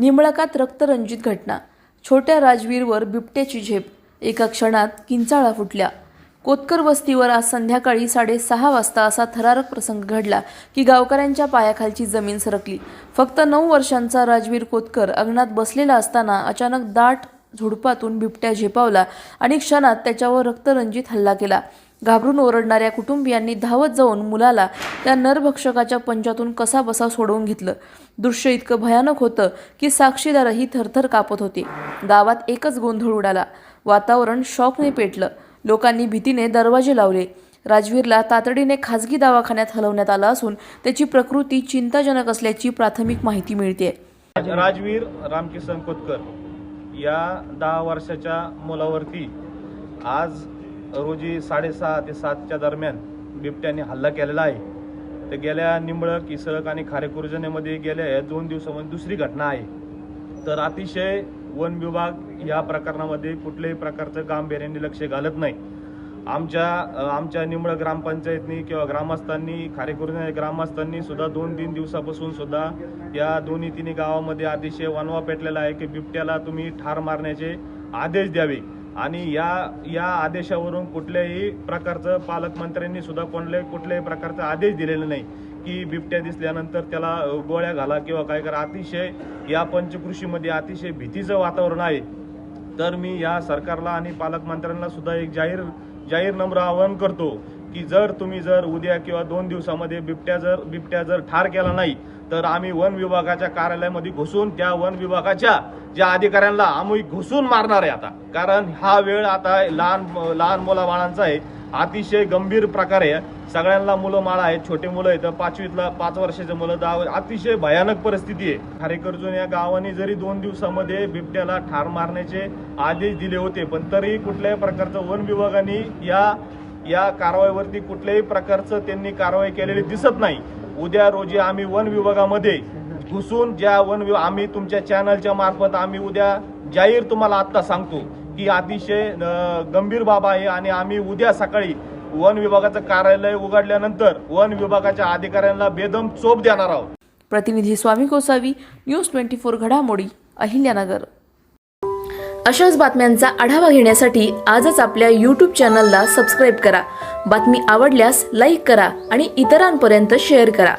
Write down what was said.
निमळकात रक्तरंजित घटना. छोट्या राजवीरवर बिबट्याची झेप. एका क्षणात किंचाळा फुटल्या. कोतकर वस्तीवर आज संध्याकाळी साडेसहा वाजता असा थरारक प्रसंग घडला की गावकऱ्यांच्या पायाखालची जमीन सरकली. फक्त नऊ वर्षांचा राजवीर कोतकर अंगणात बसलेला असताना अचानक दाट झुडपातून बिबट्या झेपावला आणि क्षणात त्याच्यावर रक्तरंजित हल्ला केला. घाबरून ओरडणाऱ्या कुटुंबियांनी धावत जाऊन मुलाला त्या नरभक्षकाच्या पंजातून कसा बसा सोडवून घेतलं. दृश्य इतकं भयानक होतं की साक्षीदारही थरथर कापत होते. गावात एकच गोंधळ उडाला. वातावरण शॉकने पेटलं. लोकांनी भीतीने दरवाजे लावले. राजवीरला तातडीने खाजगी दवाखान्यात हलवण्यात आलं असून त्याची प्रकृती चिंताजनक असल्याची प्राथमिक माहिती मिळते राजवीर रामकिसन कोतकर या दहा वर्षाच्या मुलावरती आज रोजी साडेसहा ते सातच्या दरम्यान बिबट्याने हल्ला केलेला आहे. तर गेल्या निंबळक इसळक आणि खारेकुर्जनेमध्ये गेल्या या दोन दिवसामध्ये दुसरी घटना आहे. तर अतिशय वन विभाग या प्रकरणामध्ये कुठल्याही प्रकारचं गांभीर्याने लक्ष घालत नाही. आमच्या आमच्या निमळ ग्रामपंचायतनी किंवा ग्रामस्थांनी खारेकुर्णे ग्रामस्थांनी सुद्धा दोन तीन दिवसापासून सुद्धा या दोन्ही तिन्ही गावामध्ये अतिशय वनवा पेटलेला आहे की बिबट्याला तुम्ही ठार मारण्याचे आदेश द्यावे. आणि या या आदेशावरून कुठल्याही प्रकारचं पालकमंत्र्यांनी सुद्धा कोणत्याही कुठल्याही प्रकारचा आदेश दिलेला नाही की बिबट्या दिसल्यानंतर त्याला गोळ्या घाला किंवा काय करा. अतिशय या पंचकृषीमध्ये अतिशय भीतीचं वातावरण आहे. तर मी या सरकारला आणि पालकमंत्र्यांना सुद्धा एक जाहीर जाहीर नम्र आवाहन करतो की जर तुम्ही जर उद्या किंवा दोन दिवसामध्ये बिबट्या जर बिबट्या जर ठार केला नाही तर आम्ही वन विभागाच्या कार्यालयामध्ये घुसून त्या वन विभागाच्या ज्या अधिकाऱ्यांना आम्ही घुसून मारणार आहे आता. कारण हा वेळ आता लहान लहान मुलाबाळांचा आहे. अतिशय गंभीर प्रकारे सगळ्यांना मुलं माळा आहेत छोटे मुलं आहेत. पाचवीतला पाच वर्षाचे मुलं दहा अतिशय भयानक परिस्थिती आहे. खारेकर्जून या गावाने जरी दोन दिवसामध्ये बिबट्याला ठार मारण्याचे आदेश दिले होते पण तरी कुठल्याही प्रकारचं वन विभागाने या या कारवाईवरती कुठल्याही प्रकारचं त्यांनी कारवाई केलेली दिसत नाही. उद्या रोजी आम्ही वन विभागामध्ये घुसून ज्या वन आम्ही तुमच्या चॅनलच्या मार्फत आम्ही उद्या जाहीर तुम्हाला आत्ता सांगतो. की अतिशय गंभीर बाब आहे आणि आम्ही उद्या सकाळी वन विभागाचं कार्यालय उघडल्यानंतर वन विभागाच्या अधिकाऱ्यांना बेदम चोप देणार आहोत. प्रतिनिधी Swami Gosavi news twenty four घडामोडी अहिल्यानगर. अशाच बातम्यांचा आढावा घेण्यासाठी आजच आपल्या यूट्यूब चॅनलला सबस्क्राईब करा. बातमी आवडल्यास लाईक करा आणि इतरांपर्यंत शेअर करा.